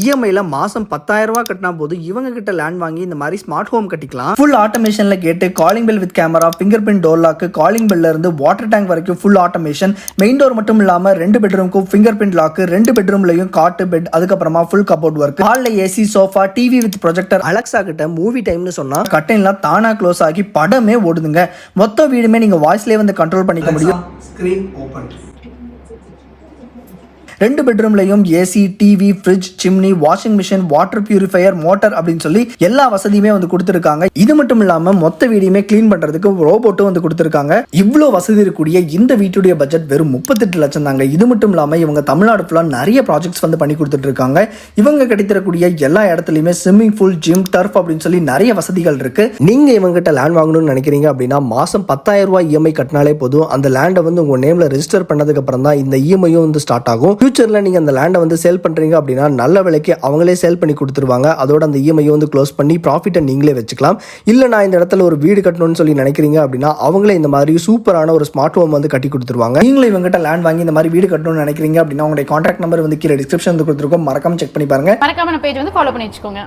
இஎம்ஐல மாசம் பத்தாயிரம் ரூபாய் கட்டினா போது இவங்க கிட்ட லேண்ட் வாங்கி இந்த மாதிரி ஸ்மார்ட் ஹோம் கட்டிக்கலாம். ஃபுல் ஆட்டோமேஷன்ல கேட்டு calling bell with camera fingerprint door lock calling பெல்ல இருந்து வாட்டர் டேங்க் வரைக்கும் ஃபுல் ஆட்டோமேஷன் மெயின் டோர் மட்டும் இல்லாம ரெண்டு பெட்ரூம்க்கும் ஃபிங்கர் பிரிண்ட் லாக்கு ரெண்டு பெட்ரூம்லயும் காட்டு பெட் அதுக்கப்புறமா ஃபுல் கபோர்ட் ஒர்க் ஹால்ல AC sofa TV with projector Alexa கிட்ட மூவி டைம்னு சொன்னா கட்டைன்லாம் தானா க்ளோஸ் ஆகி படமே ஓடுதுங்க. மொத்த வீடுமே நீங்க வாய்ஸ்லயே வந்து கண்ட்ரோல் பண்ணிக்க முடியும். ஸ்க்ரீன் ஓப்பன் ரெண்டு பெட்ரூம்லையும் AC TV fridge chimney washing machine water purifier motor அப்படின்னு சொல்லி எல்லா வசதியுமே வந்து கொடுத்துருக்காங்க. இது மட்டும் இல்லாமல் மொத்த வீடியுமே க்ளீன் பண்ணுறதுக்கு ரோபோட்டும் வந்து கொடுத்துருக்காங்க. இவ்வளோ வசதி இருக்கக்கூடிய இந்த வீட்டுடைய பட்ஜெட் வெறும் முப்பத்தெட்டு லட்சம் தாங்க. இது மட்டும் இல்லாமல் இவங்க தமிழ்நாடு ஃபுல்லாக நிறைய ப்ராஜெக்ட்ஸ் வந்து பண்ணி கொடுத்துட்டு இருக்காங்க இவங்க கிடைத்திருக்கக்கூடிய எல்லா இடத்துலையுமே ஸ்விம்மிங் பூல் ஜிம் டர்ஃப் அப்படின்னு சொல்லி நிறைய வசதிகள் இருக்கு. நீங்க இவங்ககிட்ட லேண்ட் வாங்கணும்னு நினைக்கிறீங்க அப்படின்னா மாசம் பத்தாயிரம் ரூபாய் இஎம்ஐ கட்டினாலே போதும். அந்த லேண்டை வந்து உங்க நேம்ல ரெஜிஸ்டர் பண்ணதுக்கு அப்புறம் தான் இந்த இஎம்ஐ இஎம்ஐயும் வந்து ஸ்டார்ட் ஆகும். ஃபியூச்சரில் நீங்க அந்த லேண்டை வந்து சேல் பண்றீங்க அப்படின்னா நல்ல விலைக்கு அவங்களே சேல் பண்ணி கொடுத்துருவாங்க. அதோட அந்த இஎம்ஐ வந்து க்ளோஸ் பண்ணி ப்ராஃபிட்டை நீங்களே வச்சுக்கலாம். இல்லை நான் இந்த இடத்துல ஒரு வீடு கட்டணும்னு சொல்லி நினைக்கிறீங்க அப்படின்னா அவங்களே இந்த மாதிரி சூப்பரான ஒரு ஸ்மார்ட் ஹோம் வந்து கட்டி கொடுத்துருவாங்க. நீங்களும் இவங்ககிட்ட லேண்ட் வாங்கி இந்த மாதிரி வீடு கட்டணும்னு நினைக்கிறீங்க அப்படின்னா உங்களுடைய கான்டாக்ட் நம்பர் வந்து கீழே டிஸ்கிரிப்ஷன் வந்து கொடுத்துருக்கோம். மறக்காம செக் பண்ணி பாருங்க. மறக்காம பேஜ் வந்து ஃபாலோ பண்ணி வச்சுக்கோங்க.